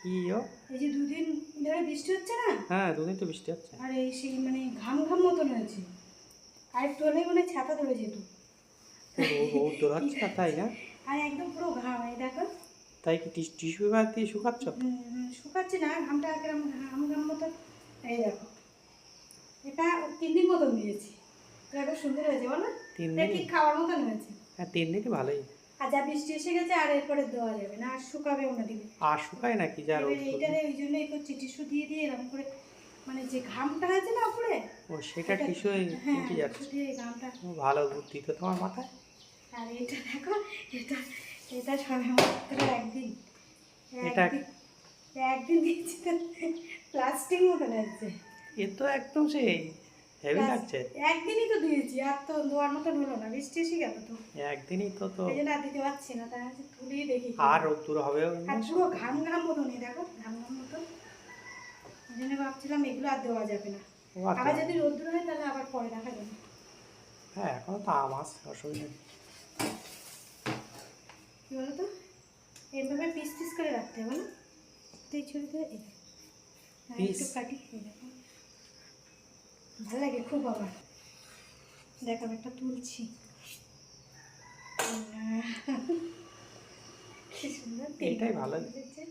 কি ও? এই যে দুদিন ধরে বৃষ্টি হচ্ছে না? হ্যাঁ দুদিন তো বৃষ্টি হচ্ছে। আর এই সেই মানে ঘাম ঘাম মতন হয়েছে। আর একটু হলেই মানে ছাতা ধরে যেত। না তাই না? আর একদম পুরো ঘাম এই দেখো। তাই কি টিস্যু পেপার দিয়ে শুকাচ্ছ? না ঘামটা ঘাম ঘাম মতন। এই দেখো। এটা তিন দিন মতন দিয়েছি সুন্দর হয়েছে বলো তিন দিন খাওয়ার মতন হয়েছে? হ্যাঁ তিন দিনই ভালোই। আর যা বৃষ্টি এসে গেছে আর এরপরে দেওয়া যাবে না আর শুকাবেও না দিলে আর শুকায় নাকি যা এইটারে ওই জন্যই করছি টিস্যু দিয়ে দিয়ে এরকম করে মানে যে ঘামটা হয়েছে না উপরে ও সেটা এটা- টিস্যু হ্যাঁ উঠে যাচ্ছে। এই ঘামটা ভালো বুদ্ধি তো তোমার মাথায়। আর এটা দেখো এটা এটা সবে মাত্র একদিন। এটা- একদিন দিয়েছি তো প্লাস্টিক মতন হচ্ছে। এ তো একদম সেই। হেভি লাগছে? একদিনই তো দিয়েছি আর তো দেওয়ার মতন হলো না বৃষ্টি এসে গেল তো। একদিনই তো তো। এই জন্য আর দিতে পারছি না তাই তুলেই দেখি। আর রোদ্দুর হবে আর পুরো ঘাম ঘাম মতন এই দেখো ঘাম ঘাম মতন জন্য ভাবছিলাম এগুলো আর দেওয়া যাবে না। আবার যদি রোদ্র হয় তাহলে আবার পরে দেখা যাবে। হ্যাঁ এখনও তো আম আছে অসুবিধা নেই। কি বলতো এভাবে পিস পিস করে রাখতে হবে না? তো এই ছবিতে এই। একটু কাটি দেখো। ভালো লাগে খুব আমার দেখ আমি একটা তুলছি কি সুন্দর এটাই ভালো। এসেছে।